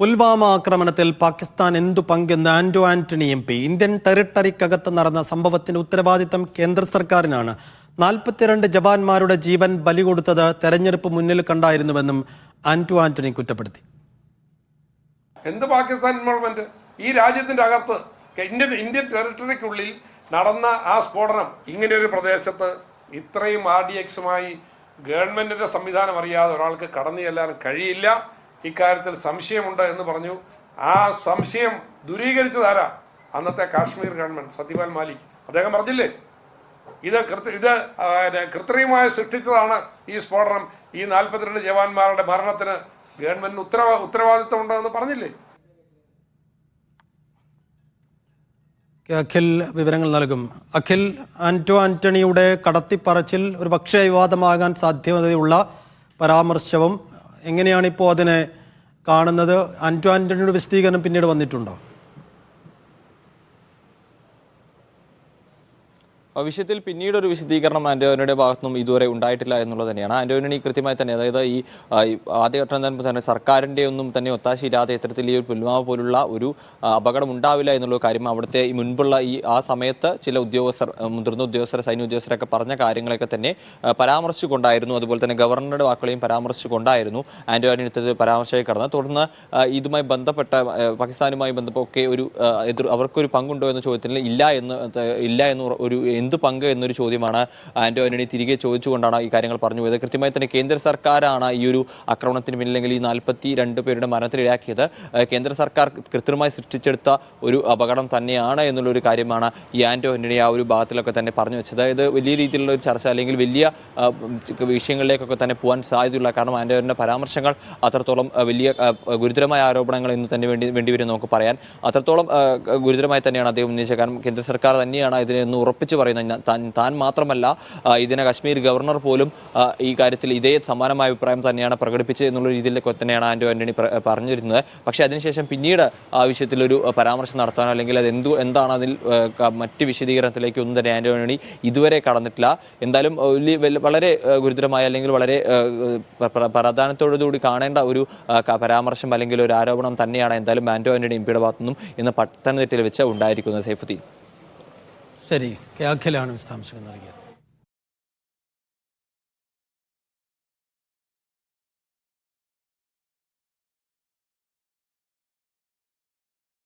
പുൽവാമ ആക്രമണത്തിൽ പാകിസ്ഥാൻ എന്തു പങ്കെന്ന് Anto Antony M P. Indian ടെറിട്ടറിക്കകത്ത് നടന്ന സംഭവത്തിന് ഉത്തരവാദിത്തം കേന്ദ്ര സർക്കാരിനാണ്. നാൽപ്പത്തിരണ്ട് ജവാന്മാരുടെ ജീവൻ ബലി കൊടുത്തത് തെരഞ്ഞെടുപ്പ് മുന്നിൽ കണ്ടായിരുന്നുവെന്നും ആന്റോ ആന്റണി കുറ്റപ്പെടുത്തി. എന്ത് പാകിസ്ഥാൻ ഇൻവോൾവ്മെന്റ് ഈ രാജ്യത്തിന്റെ അകത്ത് ഇന്ത്യൻ ഇന്ത്യൻ ടെറിട്ടറിക്കുള്ളിൽ നടന്ന ആ സ്ഫോടനം ഇങ്ങനെ ഒരു പ്രദേശത്ത് ഇത്രയും ആർ ഡി എക്സുമായി ഗവൺമെന്റിന്റെ സംവിധാനം അറിയാതെ ഒരാൾക്ക് കടന്നു ചെല്ലാൻ കഴിയില്ല. ഇക്കാര്യത്തിൽ സംശയമുണ്ട് എന്ന് പറഞ്ഞു. ആ സംശയം ദൂരീകരിച്ചതാരാ അന്നത്തെ കാശ്മീർ ഗവൺമെന്റ് സത്യപാൽ മാലിക്. അദ്ദേഹം പറഞ്ഞില്ലേ? ഇത് കൃത്യ ഇത് കൃത്രിമമായി സൃഷ്ടിച്ചതാണ് ഈ സ്ഫോടനം. ഈ നാൽപ്പത്തിരണ്ട് ജവാന്മാരുടെ മരണത്തിന് ഗവൺമെന്റിന് ഉത്തരവാ ഉണ്ടോ ഉണ്ടെന്ന് പറഞ്ഞില്ലേ? അഖിൽ വിവരങ്ങൾ നൽകും. അഖിൽ ആന്റോ ആന്റണിയുടെ കടത്തിപ്പറച്ചിൽ ഒരു പക്ഷേ വിവാദമാകാൻ സാധ്യതയുള്ള പരാമർശവും എങ്ങനെയാണ് ഇപ്പോൾ അതിനെ കാണുന്നത്? ആന്റോ ആന്റണിയുടെ വിശദീകരണം പിന്നീട് വന്നിട്ടുണ്ടോ? വിഷയത്തിൽ പിന്നീട് ഒരു വിശദീകരണം ആന്റോണിയുടെ ഭാഗത്തുനിന്നും ഇതുവരെ ഉണ്ടായിട്ടില്ല എന്നുള്ളത് തന്നെയാണ്. ആന്റോണി കൃത്യമായി തന്നെ അതായത് ഈ ആദ്യഘട്ടം തന്നെ തന്നെ സർക്കാരിന്റെ ഒന്നും തന്നെ ഒത്താശയില്ലാതെ ഇത്തരത്തിൽ ഈ ഒരു പുൽവാമ പോലുള്ള ഒരു അപകടം ഉണ്ടാവില്ല എന്നുള്ള കാര്യം അവിടുത്തെ ഈ മുൻപുള്ള ഈ ആ സമയത്ത് ചില ഉദ്യോഗസ്ഥർ മുതിർന്ന ഉദ്യോഗസ്ഥർ സൈന്യ ഉദ്യോഗസ്ഥരൊക്കെ പറഞ്ഞ കാര്യങ്ങളൊക്കെ തന്നെ പരാമർശിച്ചുകൊണ്ടായിരുന്നു. അതുപോലെ തന്നെ ഗവർണറുടെ വാക്കുകളെയും പരാമർശിച്ചുകൊണ്ടായിരുന്നു ആന്റോണി ഇത്തരത്തിൽ പരാമർശമായി കടന്നത്. തുടർന്ന് ഇതുമായി ബന്ധപ്പെട്ട പാകിസ്ഥാനുമായി ബന്ധപ്പെട്ടൊക്കെ ഒരു എതിർ അവർക്കൊരു പങ്കുണ്ടോ എന്ന ചോദ്യത്തിൽ ഇല്ല എന്ന് ഇല്ല എന്ന് ഒരു പങ്ക് എന്നൊരു ചോദ്യമാണ് ആന്റോ ആന്റണി തിരികെ ചോദിച്ചുകൊണ്ടാണ് ഈ കാര്യങ്ങൾ പറഞ്ഞു പോയത്. കൃത്യമായി തന്നെ കേന്ദ്ര സർക്കാരാണ് ഈ ഒരു ആക്രമണത്തിന് പിന്നിൽ അല്ലെങ്കിൽ ഈ നാൽപ്പത്തി രണ്ട് പേരുടെ മരണത്തിനിടയാക്കിയത്. കേന്ദ്ര സർക്കാർ കൃത്രിമമായി സൃഷ്ടിച്ചെടുത്ത ഒരു അപകടം തന്നെയാണ് എന്നുള്ള ഒരു കാര്യമാണ് ഈ ആന്റോ ആന്റണി ആ ഒരു ഭാഗത്തിലൊക്കെ തന്നെ പറഞ്ഞു വെച്ചത്. ഇത് വലിയ രീതിയിലുള്ള ഒരു ചർച്ച അല്ലെങ്കിൽ വലിയ വിഷയങ്ങളിലേക്കൊക്കെ തന്നെ പോകാൻ സാധ്യതയുള്ള കാരണം ആന്റോ പരാമർശങ്ങൾ അത്രത്തോളം വലിയ ഗുരുതരമായ ആരോപണങ്ങൾ എന്ന് തന്നെ വേണ്ടി വേണ്ടിവരും നമുക്ക് പറയാൻ. അത്രത്തോളം ഗുരുതരമായി തന്നെയാണ് അദ്ദേഹം ഉന്നയിച്ചത്. കാരണം കേന്ദ്ര സർക്കാർ തന്നെയാണ് ഇതിനെ ഒന്ന് ഉറപ്പിച്ച് പറയുന്നത്. ഞാൻ- താൻ മാത്രമല്ല ഇതിനെ കശ്മീർ ഗവർണർ പോലും ഈ കാര്യത്തിൽ ഇതേ സമാനമായ അഭിപ്രായം തന്നെയാണ് പ്രകടിപ്പിച്ചത് എന്നുള്ള രീതിയിലൊക്കെ തന്നെയാണ് ആന്റോ ആന്റണി പറഞ്ഞിരുന്നത്. പക്ഷേ അതിനുശേഷം പിന്നീട് ഒരു പരാമർശം നടത്താനോ അല്ലെങ്കിൽ അത് എന്തു എന്താണ് അതിൽ മറ്റ് വിശദീകരണത്തിലേക്ക് ഒന്നും തന്നെ ആന്റോ ആന്റണി ഇതുവരെ കടന്നിട്ടില്ല. എന്തായാലും വളരെ ഗുരുതരമായ അല്ലെങ്കിൽ വളരെ പ്രധാനത്തോടുകൂടി കാണേണ്ട ഒരു പരാമർശം അല്ലെങ്കിൽ ഒരു ആരോപണം തന്നെയാണ് എന്തായാലും ആൻഡോ ആന്റണി എം പിയുടെ ഭാഗത്തുനിന്നും ഇന്ന് പത്തനംതിട്ടയിൽ വെച്ച് ഉണ്ടായിരിക്കുന്നത്. സൈഫുദ്ദീൻ. ശരി കെ അഖിലാണ് വിശദാംശങ്ങൾ നൽകിയത്.